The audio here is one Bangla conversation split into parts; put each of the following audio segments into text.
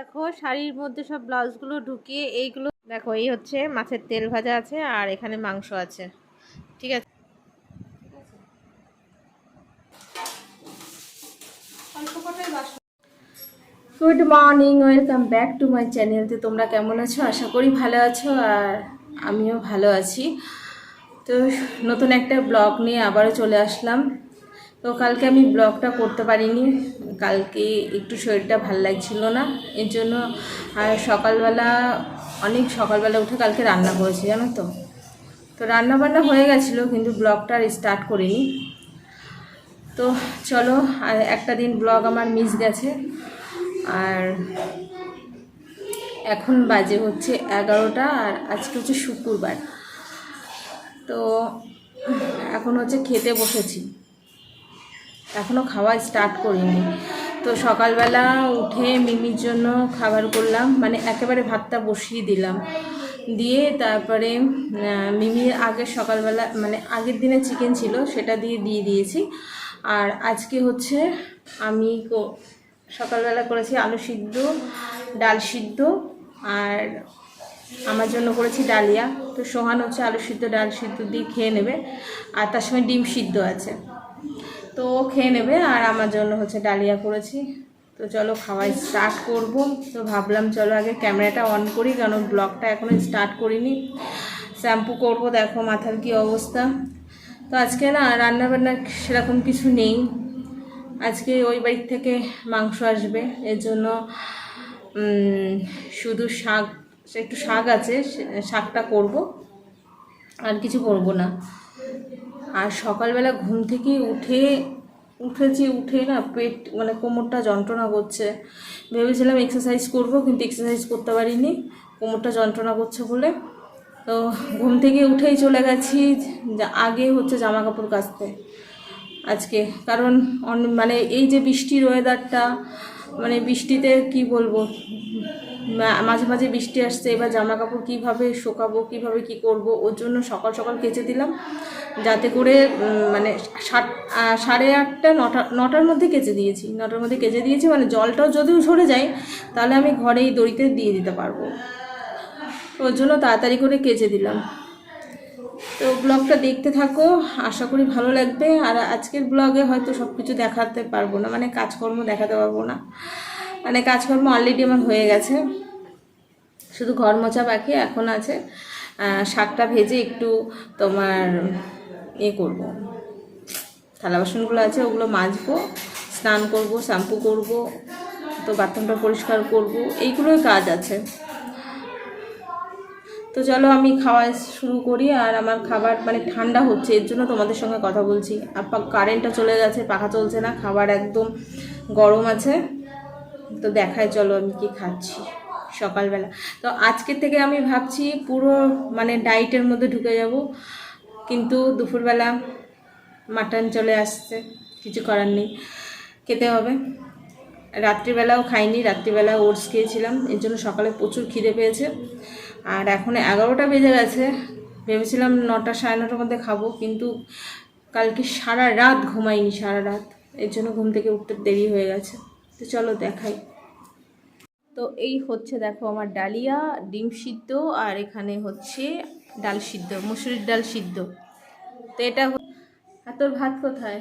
দেখো, শাড়ির মধ্যে সব ব্লাউজগুলো ঢুকিয়ে এইগুলো, দেখো, এই হচ্ছে মাছের তেল ভাজা আছে আর এখানে মাংস আছে। ঠিক আছে? Good morning welcome back to my channel তো তোমরা কেমন আছো? আশা করি ভালো আছো আর আমিও ভালো আছি। তো নতুন একটা ব্লগ নিয়ে আবারও চলে আসলাম। তো কালকে আমি ব্লগটা করতে পারিনি। কালকে একটু শরীরটা ভালো লাগছিল না। এর জন্য সকালবেলা, অনেক সকালবেলা উঠে কালকে রান্না করেছি, জানো তো? তো রান্না বান্না হয়ে গেছিল, কিন্তু ব্লগটা আর স্টার্ট করিনি। তো চলো একটা দিন ব্লগ আমার মিস গেছে। আর এখন বাজে হচ্ছে এগারোটা, আর আজকে হচ্ছে শুক্রবার। তো এখন হচ্ছে খেতে বসেছি। এখনও খাওয়া স্টার্ট করিনি। তো সকালবেলা উঠে মিমির জন্য খাবার করলাম মানে একেবারে ভাতটা বসিয়ে দিলাম। দিয়ে তারপরে মিমির আগে সকালবেলা মানে আগের দিনে চিকেন ছিল, সেটা দিয়ে দিয়ে দিয়েছি। আর আজকে হচ্ছে আমি সকালবেলা করেছি আলু সিদ্ধ, ডাল সিদ্ধ, আর আমার জন্য করেছি ডালিয়া। তো সোহান হচ্ছে আলু সিদ্ধ, ডাল সিদ্ধ দিয়ে খেয়ে নেবে। আর তার সঙ্গে ডিম সিদ্ধ আছে। তো খেয়ে নেবে আর আমার জন্য হচ্ছে ডালিয়া করেছি। তো চলো খাওয়া স্টার্ট করব। তো ভাবলাম চলো আগে ক্যামেরাটা অন করি, কারণ ব্লগটা এখনও স্টার্ট করিনি। শ্যাম্পু করব, দেখো মাথার কি অবস্থা। তো আজকে না রান্নাবান্না সেরকম কিছু নেই। আজকে ওই বাড়ির থেকে মাংস আসবে। এর জন্য শুধু শাক, একটু শাক আছে, শাকটা করব। আর কিছু করব না। আর সকালবেলা ঘুম থেকে উঠে, উঠেছি, উঠে না পেট মানে কোমরটা যন্ত্রণা করছে। ভেবেছিলাম এক্সারসাইজ করব, কিন্তু এক্সারসাইজ করতে পারিনি। কোমরটা যন্ত্রণা করছে বলে। তো ঘুম থেকে উঠেই চলে গেছি আগে হচ্ছে জামা কাপড় কাচতে। আজকে কারণ মানে এই যে বৃষ্টির ওয়েদারটা মানে বৃষ্টিতে কি বলব? মাঝে মাঝে বৃষ্টি আসছে, এবার জামা কাপড় কীভাবে শোকাবো, কীভাবে কি করব, ওর জন্য সকাল সকাল কেচে দিলাম, যাতে করে মানে সাত সাড়ে আটটা, নটা, নটার মধ্যে কেচে দিয়েছি। নটার মধ্যে কেচে দিয়েছি মানে জলটাও যদিও ঝরে যায়, তাহলে আমি ঘরে এই দড়িতে দিয়ে দিতে পারব। ওর জন্য তাড়াতাড়ি করে কেচে দিলাম। তো ব্লগটা দেখতে থাকো, আশা করি ভালো লাগবে। আর আজকের ব্লগে হয়তো সব কিছু দেখাতে পারব না মানে কাজকর্ম দেখাতে পারব না। মানে কাজকর্ম অলরেডি আমার হয়ে গেছে। শুধু ঘর মোছা বাকি এখন আছে। শাকটা ভেজে একটু তোমার এ করব। থালা বাসনগুলো আছে, ওগুলো মাজবো, স্নান করব, শ্যাম্পু করব, তো বাথরুমটা পরিষ্কার করব, এইগুলোই কাজ আছে। তো চলো আমি খাওয়া শুরু করি আর আমার খাবার মানে ঠান্ডা হচ্ছে, এর জন্য তোমাদের সঙ্গে কথা বলছি। আর কারেন্টটা চলে গেছে পাখা চলছে না, খাবার একদম গরম আছে। তো দেখায়, চলো আমি কি খাচ্ছি সকালবেলা। তো আজকের থেকে আমি ভাবছি পুরো মানে ডায়েটের মধ্যে ঢুকে যাব, কিন্তু দুপুরবেলা মাটন চলে আসছে, কিছু করার নেই, খেতে হবে। রাত্রিবেলাও খাইনি, রাত্রিবেলা ওটস খেয়েছিলাম, এর জন্য সকালে প্রচুর খিদে পেয়েছে। আর এখন এগারোটা বেজে গেছে, ভেবেছিলাম নটা সাড়ে নটার মধ্যে খাব, কিন্তু কালকে সারা রাত ঘুমাইনি, সারা রাত। এর জন্য ঘুম থেকে উঠতে দেরি হয়ে গেছে। তো চলো দেখাই। তো এই হচ্ছে দেখো আমার ডালিয়া ডিম সিদ্ধ আর এখানে হচ্ছে ডাল সিদ্ধ মুসুরির ডাল সিদ্ধ। তো এটা আর তোর ভাত কোথায়?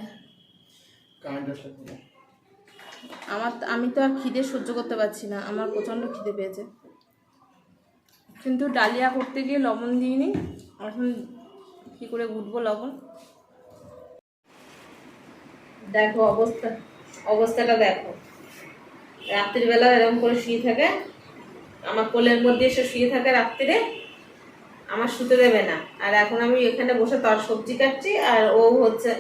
আমার আমি তো আর খিদে সহ্য করতে পারছি না আমার প্রচণ্ড খিদে পেয়েছে। কিন্তু ডালিয়া করতে গিয়ে লবণ দিইনি এখন কী করে উঠবো লবণ? দেখো অবস্থা অবস্থাটা দেখো। রাত্রিবেলা এরকম করে শুয়ে থাকে। আমার কোলের মধ্যে এসে শুয়ে থাকে রাত্রিরে। আমার শুতে দেবে না। আর এখন আমি এখানে বসে তর সবজি কাটছি আর ও হচ্ছে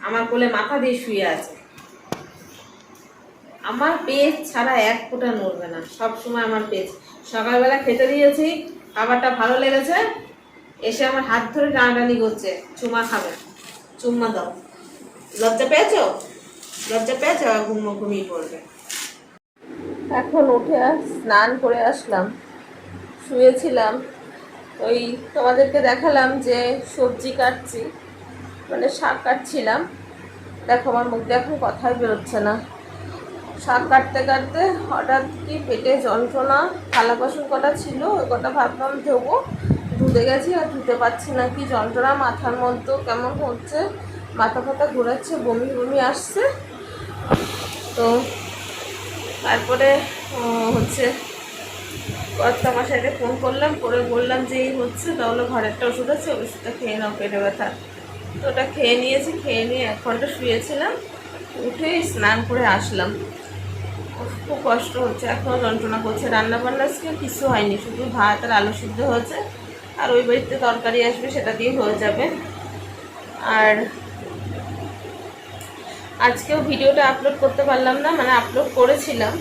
আমার কোলে মাথা দিয়ে শুয়ে আছে। আমার পেজ ছাড়া এক ফোঁটা নড়বে না। সব সময় আমার পেজ সকালবেলা খেতে দিয়েছি, খাবারটা ভালো লেগেছে। এসে আমার হাত ধরে টানাটানি করছে। চুমা খাবে। চুম্মা দাও। লজ্জা পেয়েছ? লজ্জা পেয়েছ? ঘুম ঘুমিয়ে পড়বে। এখন উঠে স্নান করে আসলাম। শুয়েছিলাম। ওই তোমাদেরকে দেখালাম যে সবজি কাটছি মানে শাক কাটছিলাম। দেখো আমার মুখ এখন কথাই বেরোচ্ছে না। শাক কাটতে কাটতে হঠাৎ কি পেটে যন্ত্রণা, থালা বাসন কটা ছিল, ওই কটা ভাবলাম ধোবো। ধুতে গেছি আর ধুতে পারছি না, কি যন্ত্রণা, মাথার মধ্যে কেমন হচ্ছে? মাথা ফাথা ঘোরাচ্ছে, বমি বমি আসছে। তো তারপরে হচ্ছে কর্তা মশাইকে ফোন করলাম, করে বললাম যে এই হচ্ছে, তাহলে ঘরেরটা ওষুধ আছে ওষুধটা খেয়ে নাও, পেটে ব্যথা। তো ওটা খেয়ে নিয়েছি, খেয়ে নিয়ে এক ঘণ্টা শুয়েছিলাম, উঠে স্নান করে আসলাম। খুব কষ্ট হচ্ছে এখনও যন্ত্রণা করছে রান্না বান্না আজকে কিছু হয়নি, শুধু ভাত আর আলু সিদ্ধ হয়েছে। আর ওই বাড়িতে তরকারি আসবে, সেটা দিয়ে হয়ে যাবে। আর আজকেও ভিডিওটা আপলোড করতে পারলাম না মানে আপলোড করেছিলাম।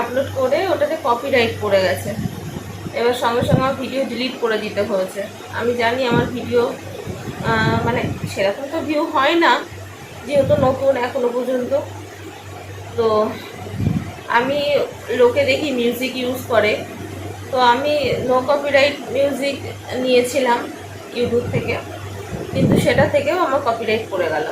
আপলোড করে ওটাতে কপিরাইট পড়ে গেছে। এবার সঙ্গে সঙ্গে আমার ভিডিও ডিলিট করে দিতে হয়েছে। আমি জানি আমার ভিডিও মানে সেরকম তো ভিউ হয় না, যেহেতু নতুন এখনও পর্যন্ত। তো আমি লোকে দেখি মিউজিক ইউজ করে। তো আমি নো কপিরাইট মিউজিক নিয়েছিলাম ইউটিউব থেকে। কিন্তু সেটা থেকেও আমার কপিরাইট পড়ে গেল।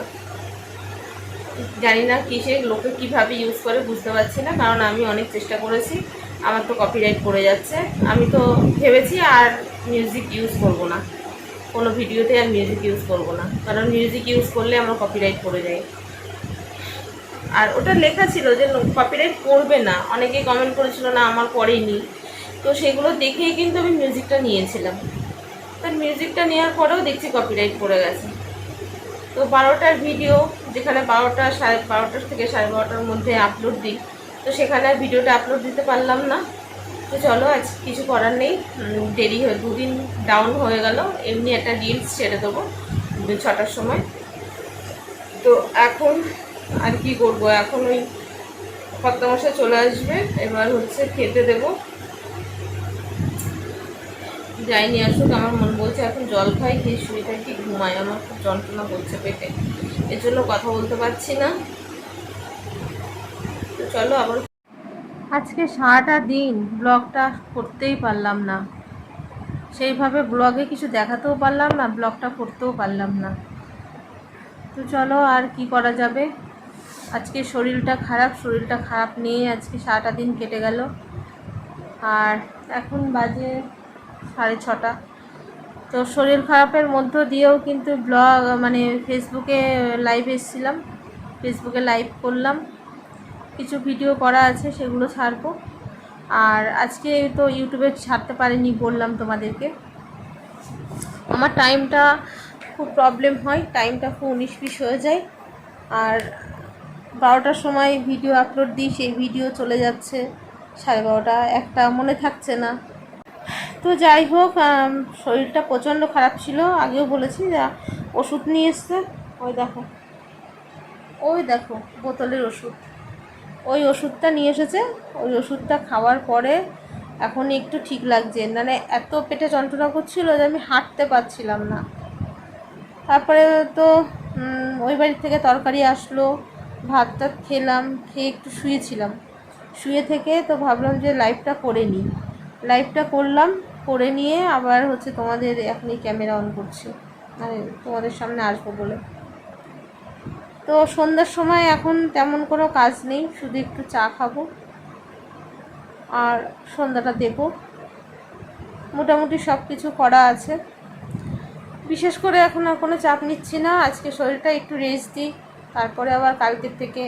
জানি না কিসে লোকে কীভাবে ইউজ করে বুঝতে পারছি না, কারণ আমি অনেক চেষ্টা করেছি, আমার তো কপিরাইট পড়ে যাচ্ছে। আমি তো ভেবেছি আর মিউজিক ইউজ করব না। কোনো ভিডিওতে আর মিউজিক ইউজ করব না, কারণ মিউজিক ইউজ করলে আমার কপিরাইট পড়ে যায়। আর ওটা লেখা ছিল যে কপিরাইট পড়বে না, অনেকেই কমেন্ট করেছিল, না, আমার পড়েনি। তো সেগুলো দেখেই কিন্তু আমি মিউজিকটা নিয়েছিলাম। তার মিউজিকটা নেওয়ার পরেও দেখছি কপিরাইট পড়ে গেছে। তো বারোটার ভিডিও যেখানে বারোটা সাড়ে বারোটার থেকে সাড়ে বারোটার মধ্যে আপলোড দিই। তো সেখানে ভিডিওটা আপলোড দিতে পারলাম না। তো চলো, আজ কিছু করার নেই। দেরি হয়ে, দুদিন ডাউন হয়ে গেল। এমনি একটা রিলস ছেড়ে দেবো ছটার সময়। তো এখন আর কি করব? এখন ওই কর্তা মশাই চলে আসবে। এবার হচ্ছে খেতে দেবো। যাইনি আসুক, আমার মন বলছে, এখন জল খাই, খেয়ে শুয়ে থাকি, ঘুমাই, আমার খুব যন্ত্রণা করছে পেটে। এর জন্য কথা বলতে পারছি না। তো চলো আবার আজকে সারাটা দিন ব্লগটা করতেই পারলাম না। সেইভাবে ব্লগে কিছু দেখাতেও পারলাম না, ব্লগটা করতেও পারলাম না। তো চলো আর কি করা যাবে? আজকে শরীরটা খারাপ শরীরটা খারাপ নিয়ে আজকে সারাটা দিন কেটে গেল। আর এখন বাজে সাড়ে ছটা। তো শরীর খারাপের মধ্য দিয়েও কিন্তু ব্লগ মানে ফেসবুকে লাইভ এসেছিলাম। ফেসবুকে লাইভ করলাম। কিছু ভিডিও করা আছে, সেগুলো ছাড়বো। আর আজকে তো ইউটিউবে ছাড়তে পারিনি বললাম তোমাদেরকে। আমার টাইমটা খুব প্রবলেম হয় টাইমটা খুব উনিশ বিশ হয়ে যায়। আর বারোটার সময় ভিডিও আপলোড দিই, সেই ভিডিও চলে যাচ্ছে। সাড়ে বারোটা, একটা মনে থাকছে না। তো যাই হোক শরীরটা প্রচণ্ড খারাপ ছিল। আগেও বলেছি যা ওষুধ নিয়ে এসছে। ওই দেখো। ওই দেখো, বোতলের ওষুধ। ওই ওষুধটা নিয়ে এসেছে। ওই ওষুধটা খাওয়ার পরে এখন একটু ঠিক লাগছে। মানে এত পেটে যন্ত্রণা করছিল যে আমি হাঁটতে পারছিলাম না। তারপরে তো ওই বাড়ি থেকে তরকারি আসলো। ভাত টাত খেলাম, খেয়ে একটু শুয়েছিলাম। শুয়ে থেকে তো ভাবলাম যে লাইভটা করে নিই। লাইভটা করলাম করে নিয়ে আবার হচ্ছে তোমাদের এখনই ক্যামেরা অন করছি। মানে তোমাদের সামনে আসব বলে। তো সন্ধ্যার সময় এখন তেমন কোনো কাজ নেই, শুধু একটু চা খাব আর সন্ধ্যাটা দেবো। মোটামুটি সব কিছু করা আছে। বিশেষ করে এখন আর কোনো চাপ নিচ্ছি না, আজকে শরীরটা একটু রেস্ট দিই, তারপরে আবার কালকের থেকে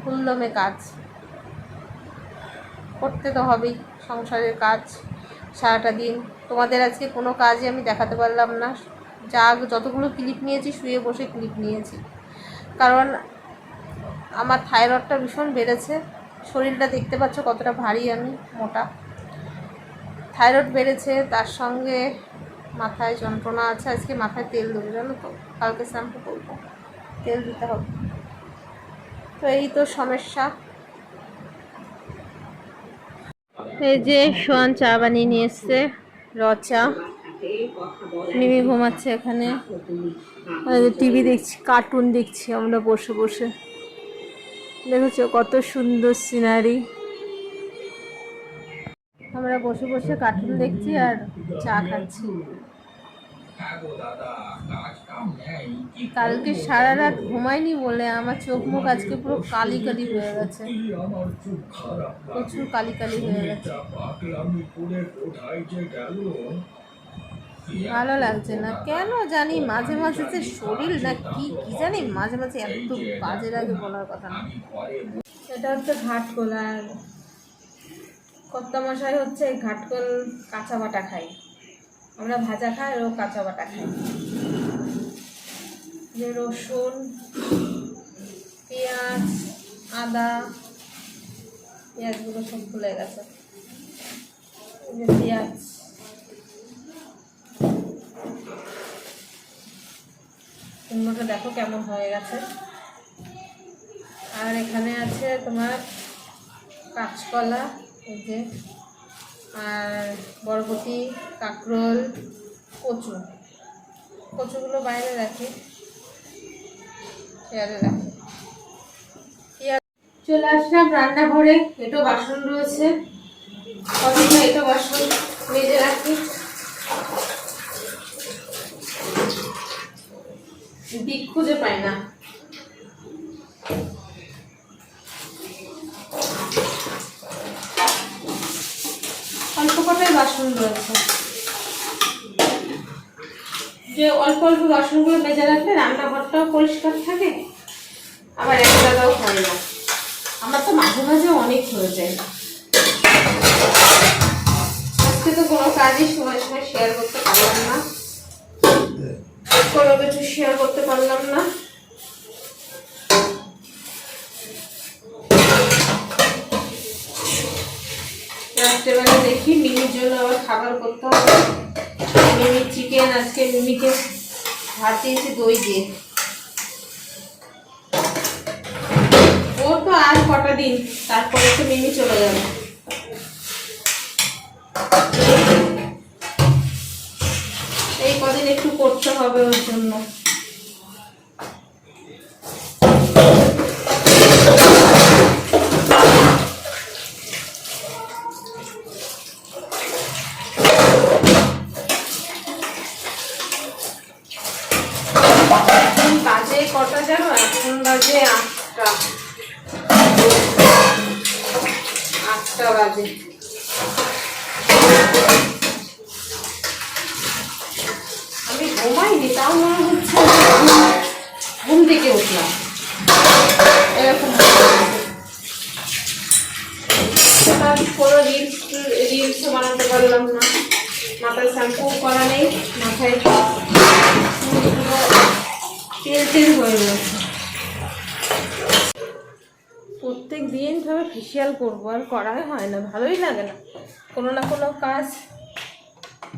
ফুলদমে কাজ। করতে তো হবেই সংসারের কাজ। সারাটা দিন। তোমাদের আজকে কোনো কাজে আমি দেখাতে পারলাম না। যা যতগুলো ক্লিপ নিয়েছি, শুয়ে বসে ক্লিপ নিয়েছি। কারণ আমার থাইরয়েডটা ভীষণ বেড়েছে। শরীরটা দেখতে পাচ্ছ কতটা ভারী আমি, মোটা। থাইরয়েড বেড়েছে, তার সঙ্গে মাথায় যন্ত্রণা আছে। আজকে মাথায় তেল দেবো, জানো তো? কালকে শ্যাম্পু করব। তেল দিতে হবে। তো এই তো সমস্যা। এই যে সোয়ান চা বানিয়ে নিয়ে এসছে রচা মিমি ঘুমাচ্ছে এখানে। টিভি দেখছি, কার্টুন দেখছি আমরা বসে বসে। দেখেছ কত সুন্দর সিনারি। আমরা বসে বসে কার্টুন দেখছি আর চা খাচ্ছি। কালকে সারা রাত ঘুমাইনি বলে আমার চোখ মুখ আজকে পুরো কালি কালি হয়ে গেছে। প্রচুর কালি কালি হয়ে গেছে। ভালো লাগছে না। কেন জানি মাঝে মাঝে যে শরীর না কি কি জানি মাঝে মাঝে এত বাজে লাগে বলার কথা না। এটা হচ্ছে ঘাটকোল আর কর্তা মশাই হচ্ছে এই ঘাটকোল কাঁচা বাটা খাই। আমরা ভাজা খাই ও কাঁচা বাটা খাই রসুন, পেঁয়াজ, আদা, পেঁয়াজগুলো সব খুলে গেছে। পেঁয়াজ। কুমড়োটা দেখো কেমন হয়ে গেছে। আর এখানে আছে তোমার কাঁচকলা, এই যে আর বরবটি, কাঁকরোল, কচু। কচুগুলো বাইরে রাখি। চেয়ারে রাখি। চলে আসলাম রান্নাঘরে। এটো বাসন রয়েছে। কতটা এটো বাসন মেজে রাখি। দিক খুঁজে পাই না অল্প কটাই বাসন রয়েছে। যে অল্প অল্প বাসনগুলো মেজে রাখলে রান্নাঘরটাও পরিষ্কার থাকে, আবার এক জায়গাও হয় না। আমার তো মাঝে মাঝে অনেক হয়ে যায়। আজকে তো কোনো কাজই সময় সময় শেয়ার করতে পারলাম না। কোনো কিছু শেয়ার করতে পারলাম না। রাত্রেবেলা দেখি, মিমির জন্য আবার খাবার করতে হবে। মিমির চিকেন আজকে মিমিকে ভাত দিয়েছি দই দিয়ে। ও তো আর কটা দিন, তারপরে তো মিমি চলে যাবে। এই কদিন একটু করতে হবে ওর জন্য এখন বাজে কটা জানো এখন বাজে আটটা। আটটা বাজে। আমি ঘুমাইনি, তাও মনে হচ্ছে ঘুম- থেকে উঠলাম। এরকম কোনো রিলস রিলসও বানাতে পারলাম না। মাথায় শ্যাম্পু করা নেই, মাথায় তেল তেল হয়ে রয়েছে প্রত্যেক দিন ভাবে ফেসিয়াল করব, আর করাই হয় না, ভালোই লাগে না। কোনো না কোনো কাজ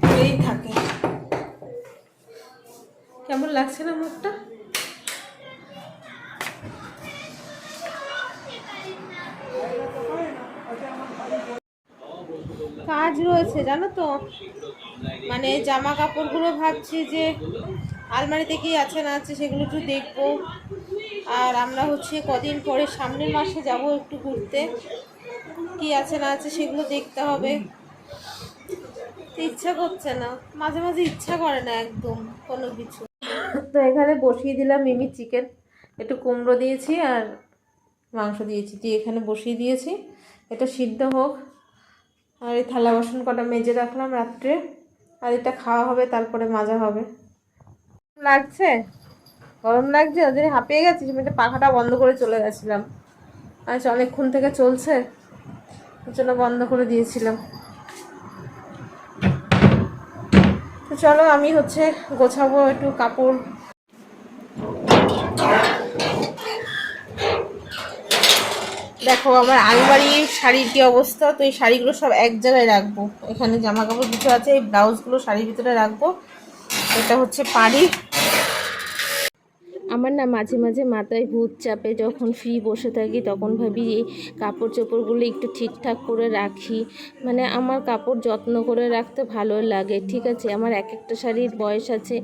হয়েই থাকে। কেমন লাগছে না মুখটা? কাজ রয়েছে, জানো তো? মানে জামা কাপড়গুলো ভাবছি যে আলমারিতে কি আছে না আছে সেগুলো একটু দেখব। আর আমরা হচ্ছে কদিন পরে সামনের মাসে যাব একটু ঘুরতে। কি আছে না আছে সেগুলো দেখতে হবে। ইচ্ছা করছে না। মাঝে মাঝে ইচ্ছা করে না একদম কোনো কিছু। তো এখানে বসিয়ে দিলাম মিমি চিকেন। একটু কুমড়ো দিয়েছি আর মাংস দিয়েছি। দিয়ে এখানে বসিয়ে দিয়েছি। এটা সিদ্ধ হোক। আর এই থালা বাসন কটা মেজে রাখলাম রাত্রে। আর এটা খাওয়া হবে, তারপরে মাজা হবে। লাগছে? গরম লাগছে ওদের হাঁপিয়ে গেছি, আমি একটা পাখাটা বন্ধ করে চলে গেছিলাম। আচ্ছা অনেকক্ষণ থেকে চলছে জন্য বন্ধ করে দিয়েছিলাম। তো চলো, আমি হচ্ছে গোছাবো একটু কাপড়। দেখো, আমার আলমারির শাড়ির কি অবস্থা? তো এই শাড়িগুলো সব এক জায়গায় রাখব। এখানে জামা কাপড় কিছু আছে, এই ব্লাউজগুলো শাড়ির ভিতরে রাখব। এটা হচ্ছে পাড়ি। আমার না মাঝে মাঝে মাথায় ভূত চাপে যখন ফ্রি বসে থাকি তখন ভাবি এই কাপড় চোপড়গুলো একটু ঠিকঠাক করে রাখি। মানে আমার কাপড় যত্ন করে রাখতে ভালো লাগে, ঠিক আছে? আমার এক একটা শাড়ির বয়স আছে,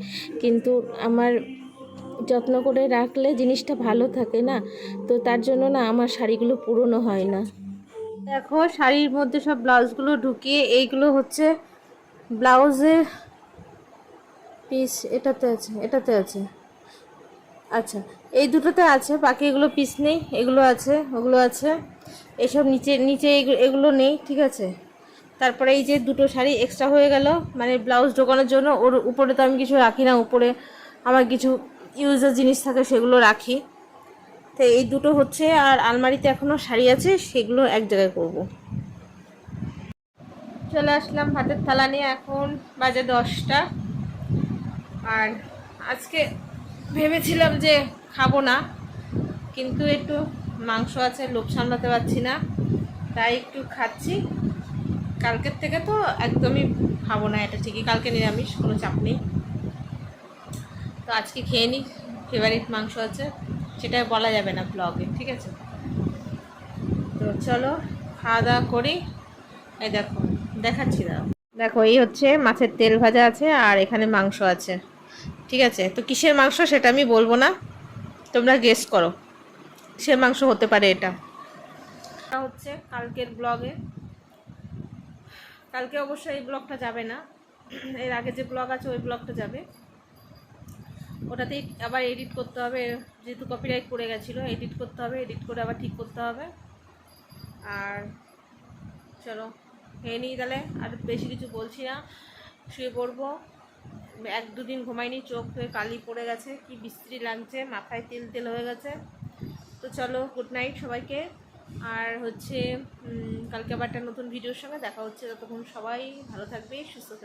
কিন্তু আমার যত্ন করে রাখলে জিনিসটা ভালো থাকে না, তো তার জন্য না আমার শাড়িগুলো পুরনো হয় না। দেখো, শাড়ির মধ্যে সব ব্লাউজগুলো ঢুকিয়ে এইগুলো হচ্ছে ব্লাউজের পিস এটাতে আছে এটাতে আছে। আচ্ছা এই দুটোতে আছে, বাকি এগুলো পিস নেই, এগুলো আছে, ওগুলো আছে, এসব নিচে নিচে এগু- এগুলো নেই, ঠিক আছে? তারপরে এই যে দুটো শাড়ি এক্সট্রা হয়ে গেল মানে ব্লাউজ ঢোকানোর জন্য, ওর উপরে তো আমি কিছু রাখি না, উপরে আমার কিছু ইউজের জিনিস থাকে, সেগুলো রাখি। তো এই দুটো হচ্ছে, আর আলমারিতে এখনও শাড়ি আছে, সেগুলো এক জায়গায় করব। চলে আসলাম ভাতের থালা নিয়ে, এখন বাজে দশটা। আর আজকে ভেবেছিলাম যে খাব না, কিন্তু একটু মাংস আছে, লোভ সামলাতে পারছি না, তাই একটু খাচ্ছি। কালকের থেকে তো একদমই খাব না, এটা ঠিকই, কালকে নিরামিষ, কোনো চাপ নেই। তো আজকে খেয়ে নিই ফেভারিট মাংস আছে, সেটা বলা যাবে না ব্লগে ঠিক আছে? তো চলো, খাওয়া দাওয়া করি। এই দেখো, দেখাচ্ছি দাও দেখো, এই হচ্ছে মাছের তেল ভাজা আছে, আর এখানে মাংস আছে। ঠিক আছে? তো কিসের মাংস সেটা আমি বলব না। তোমরা গেস করো। কিসের মাংস হতে পারে এটা? হচ্ছে কালকের ব্লগে কালকে অবশ্য এই ব্লগটা যাবে না। এর আগে যে ব্লগ আছে, ওই ব্লগটা যাবে। ওটাতেই আবার এডিট করতে হবে। যেহেতু কপিরাইট পড়ে গেছিল এডিট করতে হবে। এডিট করে আবার ঠিক করতে হবে। আর চলো, খেয়ে নিই তাহলে। আর বেশি কিছু বলছি না। শুয়ে পড়ব। এক দুদিন ঘুমাইনি চোখ হয়ে কালি পড়ে গেছে, কি বিস্ত্রি লাগছে, মাথায় তেল তেল হয়ে গেছে। তো চলো গুড নাইট সবাইকে। আর হচ্ছে কালকে আবার একটা নতুন ভিডিওর সঙ্গে দেখা হচ্ছে, ততক্ষণ সবাই ভালো থাকবে, সুস্থ থাকবে।